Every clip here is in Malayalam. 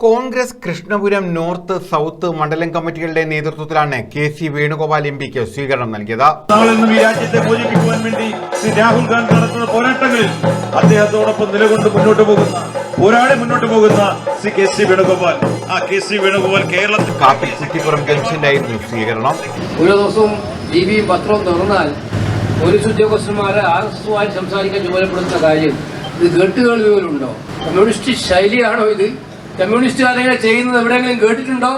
കോൺഗ്രസ് കൃഷ്ണപുരം നോർത്ത് സൗത്ത് മണ്ഡലം കമ്മിറ്റികളുടെ നേതൃത്വത്തിലാണ് കെ സി വേണുഗോപാൽ എം പിക്ക് സ്വീകരണം നൽകിയത്. ഈ രാജ്യത്തെ മോചിപ്പിക്കുവാൻ വേണ്ടി ശ്രീ രാഹുൽ ഗാന്ധി നടത്തുന്ന പോരാട്ടങ്ങളിൽ അദ്ദേഹത്തോടൊപ്പം നിലകൊണ്ട് മുന്നോട്ട് പോകുന്ന പോരാടി മുന്നോട്ട് പോകുന്ന ശ്രീ കെ സി വേണുഗോപാൽ. ആ കെ സി വേണുഗോപാൽ കേരളത്തിൽ കാപ്പിൽ കുറ്റിപ്പുറം ജംഗ്ഷനിലായിരുന്നു സ്വീകരണം. ഒരു ദിവസവും ടി വിയും പത്രവും തുറന്നാൽ പോലീസ് ഉദ്യോഗസ്ഥന്മാരെ ആർ എസ് സംസാരിക്കാൻ ചുമതലപ്പെടുത്തുന്ന കാര്യം. ഇത് കേട്ടുകൾ വിവരമുണ്ടോ കമ്മ്യൂണിസ്റ്റ് ശൈലിയാണോ ഇത്? കമ്മ്യൂണിസ്റ്റുകാരെ ചെയ്യുന്നത് എവിടെയെങ്കിലും കേട്ടിട്ടുണ്ടോ?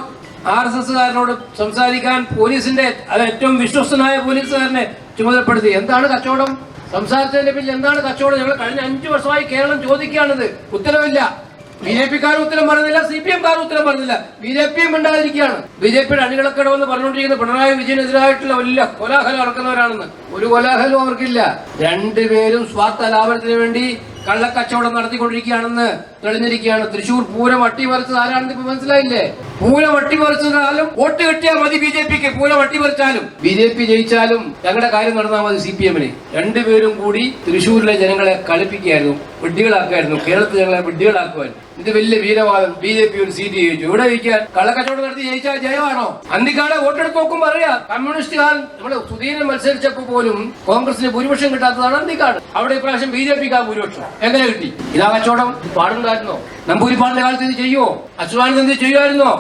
ആർ എസ് എസ്സുകാരനോട് സംസാരിക്കാൻ പോലീസിന്റെ അത് ഏറ്റവും വിശ്വസ്തനായ പോലീസുകാരനെ ചുമതലപ്പെടുത്തി. എന്താണ് കച്ചവടം? സംസാരിച്ചതിന്റെ പിന്നിൽ എന്താണ് കച്ചവടം? ഞങ്ങൾ കഴിഞ്ഞ അഞ്ചു വർഷമായി കേരളം ചോദിക്കുകയാണിത്. ഉത്തരവില്ല. ബി ജെ പിക്കാരും ഉത്തരം പറഞ്ഞില്ല സി പി എംകാരും ഉത്തരം പറഞ്ഞില്ല. ബി ജെ പിയും ഉണ്ടാതിരിക്കുകയാണ് ബി ജെ പിയുടെ അണികളൊക്കെ വന്ന് പറഞ്ഞുകൊണ്ടിരിക്കുന്ന പിണറായി വിജയനെതിരായിട്ടുള്ള വലിയ കോലാഹലം നടക്കുന്നവരാണെന്ന്. ഒരു കോലാഹലവും അവർക്കില്ല. രണ്ടുപേരും സ്വാർത്ഥ ലാഭത്തിന് വേണ്ടി കള്ളക്കച്ചവടം നടത്തിക്കൊണ്ടിരിക്കുകയാണെന്ന് തെളിഞ്ഞിരിക്കുകയാണ്. തൃശൂർ പൂരം അട്ടിമറിച്ചത് ആരാണെന്ന് ഇപ്പൊ മനസ്സിലായില്ലേ? പൂരം വട്ടിമറിച്ചാലും വോട്ട് കിട്ടിയാൽ മതി ബി ജെ പിക്ക്. പൂല വട്ടിമറിച്ചാലും ബി ജെ പി ജയിച്ചാലും ഞങ്ങളുടെ കാര്യം നടന്നാൽ മതി സി പി എമ്മിന്. രണ്ടുപേരും കൂടി തൃശൂരിലെ ജനങ്ങളെ കളിപ്പിക്കുകയായിരുന്നു വിഡ്ഢികളാക്കുമായിരുന്നു കേരളത്തിൽ ജനങ്ങളെ വിഡ്ഢികളാക്കുമായിരുന്നു ഇത് വലിയ വീരവാദം. ബി ജെ പി ഒരു സീറ്റ് ജയിച്ചു. ഇവിടെ ജയിക്കാൻ കള്ളക്കച്ചവടം നടത്തി ജയിച്ചാൽ ജയമാണോ? അന്തിക്കാട് വോട്ടെടുത്ത് നോക്കുമ്പോൾ അറിയാം കമ്മ്യൂണിസ്റ്റുകാർ നമ്മുടെ സുധീരൻ മത്സരിച്ചപ്പോൾ പോലും കോൺഗ്രസിന് ഭൂരിപക്ഷം കിട്ടാത്തതാണ് അന്തിക്കാട്. അവിടെ ഇപ്രാവശ്യം ബി ജെ പിക്ക് ആ ഭൂരിപക്ഷം. എങ്ങനെ കിട്ടി? ഇതാ കച്ചവടം. പാടുണ്ടായിരുന്നോ? നമ്പൂരിപ്പാടിന്റെ കാലത്ത് ഇത് ചെയ്യുമോ അച്യുതാനന്ദ ചെയ്യുമായിരുന്നോ?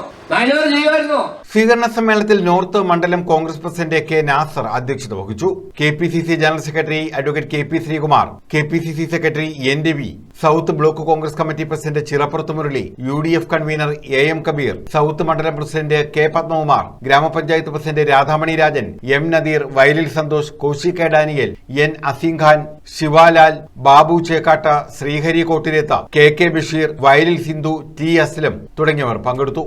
സ്വീകരണ സമ്മേളനത്തിൽ നോർത്ത് മണ്ഡലം കോൺഗ്രസ് പ്രസിഡന്റ് കെ നാസർ അധ്യക്ഷത വഹിച്ചു. K P C C general secretary advocate K P Sreekumar K P C C secretary N Ravi south block Congress committee president Chirappurath Murali U D F convener A M Kabeer south മണ്ഡലം പ്രസിഡന്റ് കെ പത്മകുമാർ ഗ്രാമപഞ്ചായത്ത് president Radhamani Rajan M Nadeer Vayalil Santhosh Koshy K Daniel N Azeem Khan Shivalal Babu Chekkatta Sreehari Kottiretha K K Basheer Vayalil Sindhu T Aslam തുടങ്ങിയവർ പങ്കെടുത്തു.